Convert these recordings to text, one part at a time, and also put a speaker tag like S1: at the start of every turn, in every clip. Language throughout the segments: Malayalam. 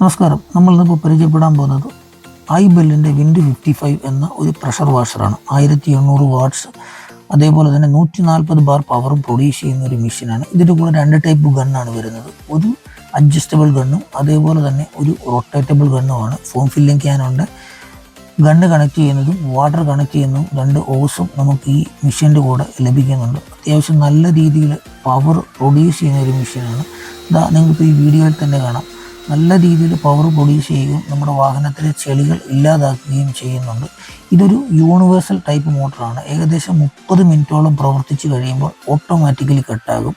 S1: നമസ്കാരം. നമ്മൾ ഇന്നിപ്പോൾ പരിചയപ്പെടാൻ പോകുന്നത് ഐ ബെല്ലിന്റെ വിൻഡ് ഫിഫ്റ്റി ഫൈവ് എന്ന ഒരു പ്രഷർ വാഷറാണ്. ആയിരത്തി എണ്ണൂറ് വാട്ട്സ് അതേപോലെ തന്നെ നൂറ്റി നാൽപ്പത് ബാർ പവറും പ്രൊഡ്യൂസ് ചെയ്യുന്ന ഒരു മെഷീനാണ്. ഇതിന്റെ കൂടെ രണ്ട് ടൈപ്പ് ഗണ്ണാണ് വരുന്നത്. ഒരു അഡ്ജസ്റ്റബിൾ ഗണ്ണും അതേപോലെ തന്നെ ഒരു റൊട്ടേറ്റബിൾ ഗണ്ണുമാണ്. ഫോം ഫില്ലിംഗ് ക്യാനുണ്ട് ഗണ്ണ് കണക്ട് ചെയ്യുന്നതും വാട്ടർ കണക്ട് ചെയ്യുന്നതും രണ്ട് ഓസും നമുക്ക് ഈ മെഷീന്റെ കൂടെ ലഭിക്കുന്നുണ്ട്. അത്യാവശ്യം നല്ല രീതിയിൽ പവർ പ്രൊഡ്യൂസ് ചെയ്യുന്ന ഒരു മെഷീനാണ്. ഇതാ നിങ്ങൾക്ക് ഈ വീഡിയോയിൽ തന്നെ കാണാം. നല്ല രീതിയിൽ പവർ പ്രൊഡ്യൂസ് ചെയ്യുകയും നമ്മുടെ വാഹനത്തിലെ ചെളികൾ ഇല്ലാതാക്കുകയും ചെയ്യുന്നുണ്ട്. ഇതൊരു യൂണിവേഴ്സൽ ടൈപ്പ് മോട്ടറാണ് ഏകദേശം മുപ്പത് മിനിറ്റോളം പ്രവർത്തിച്ച് കഴിയുമ്പോൾ ഓട്ടോമാറ്റിക്കലി കട്ടാകും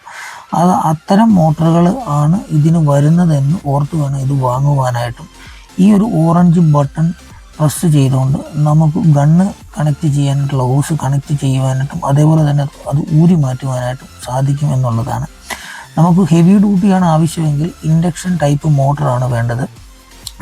S1: അത് അത്തരം മോട്ടറുകൾ ആണ് ഇതിന് വരുന്നതെന്ന് ഓർത്ത് വേണം ഇത് വാങ്ങുവാനായിട്ടും. ഈ ഒരു ഓറഞ്ച് ബട്ടൺ പ്രസ് ചെയ്തുകൊണ്ട് നമുക്ക് ഗണ്ണ് കണക്ട് ചെയ്യാനായിട്ടുള്ള ഹോസ് കണക്ട് ചെയ്യുവാനായിട്ടും അതേപോലെ തന്നെ അത് ഊരി മാറ്റുവാനായിട്ടും സാധിക്കും എന്നുള്ളതാണ്. നമുക്ക് ഹെവി ഡ്യൂട്ടിയാണ് ആവശ്യമെങ്കിൽ ഇൻഡക്ഷൻ ടൈപ്പ് മോട്ടറാണ് വേണ്ടത്.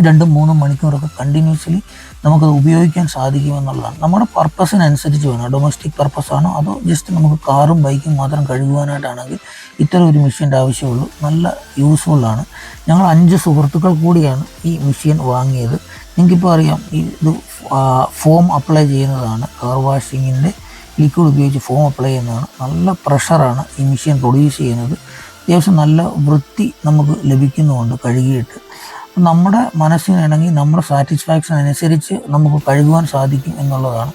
S1: രണ്ടും മൂന്നും മണിക്കൂറൊക്കെ കണ്ടിന്യൂസ്ലി നമുക്കത് ഉപയോഗിക്കാൻ സാധിക്കുമെന്നുള്ളതാണ്. നമ്മുടെ പർപ്പസിനനുസരിച്ച് വേണം. ഡൊമസ്റ്റിക് പർപ്പസാണോ അതോ ജസ്റ്റ് നമുക്ക് കാറും ബൈക്കും മാത്രം കഴുകുവാനായിട്ടാണെങ്കിൽ ഇത്തരം ഒരു മെഷീന്റെ ആവശ്യമുള്ളൂ. നല്ല യൂസ്ഫുള്ളാണ് ഞങ്ങൾ അഞ്ച് സുഹൃത്തുക്കൾ കൂടിയാണ് ഈ മെഷീൻ വാങ്ങിയത്. നിങ്ങൾക്കിപ്പോൾ അറിയാം ഇത് ഫോം അപ്ലൈ ചെയ്യുന്നതാണ്. കാർ വാഷിങ്ങിന്റെ ലിക്വിഡ് ഉപയോഗിച്ച് ഫോം അപ്ലൈ ചെയ്യുന്നതാണ്. നല്ല പ്രഷറാണ് ഈ മെഷീൻ പ്രൊഡ്യൂസ് ചെയ്യുന്നത്. അത്യാവശ്യം നല്ല വൃത്തി നമുക്ക് ലഭിക്കുന്നുണ്ട് കഴുകിയിട്ട്. നമ്മുടെ മനസ്സിനിണങ്ങി നമ്മുടെ സാറ്റിസ്ഫാക്ഷൻ അനുസരിച്ച് നമുക്ക് കഴുകുവാൻ സാധിക്കും എന്നുള്ളതാണ്.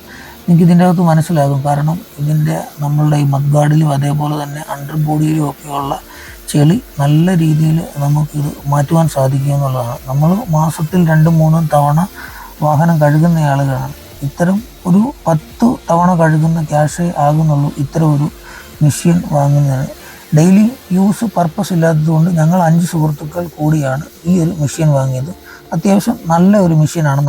S1: എനിക്ക് ഇതിന്റെ അകത്ത് മനസ്സിലാകും. കാരണം ഇതിന്റെ നമ്മളുടെ ഈ മദ്ഗാർഡിലും അതേപോലെ തന്നെ അണ്ടർ ബോഡിയിലും ഒക്കെയുള്ള ചെളി നല്ല രീതിയിൽ നമുക്കിത് മാറ്റുവാൻ സാധിക്കും എന്നുള്ളതാണ്. നമ്മൾ മാസത്തിൽ രണ്ടും മൂന്നും തവണ വാഹനം കഴുകുന്ന ആളുകളാണ്. ഇത്തരം ഒരു പത്ത് തവണ കഴുകുന്ന ക്യാഷേ ആകുന്നുള്ളൂ ഇത്തരം ഒരു മെഷീൻ വാങ്ങുന്നതിന്. ഡെയിലി യൂസ് പർപ്പസ് ഇല്ലാത്തതുകൊണ്ട് ഞങ്ങൾ അഞ്ച് സുഹൃത്തുക്കൾ കൂടിയാണ് ഈ ഒരു മെഷീൻ വാങ്ങിയത്. അത്യാവശ്യം നല്ല ഒരു മെഷീനാണ്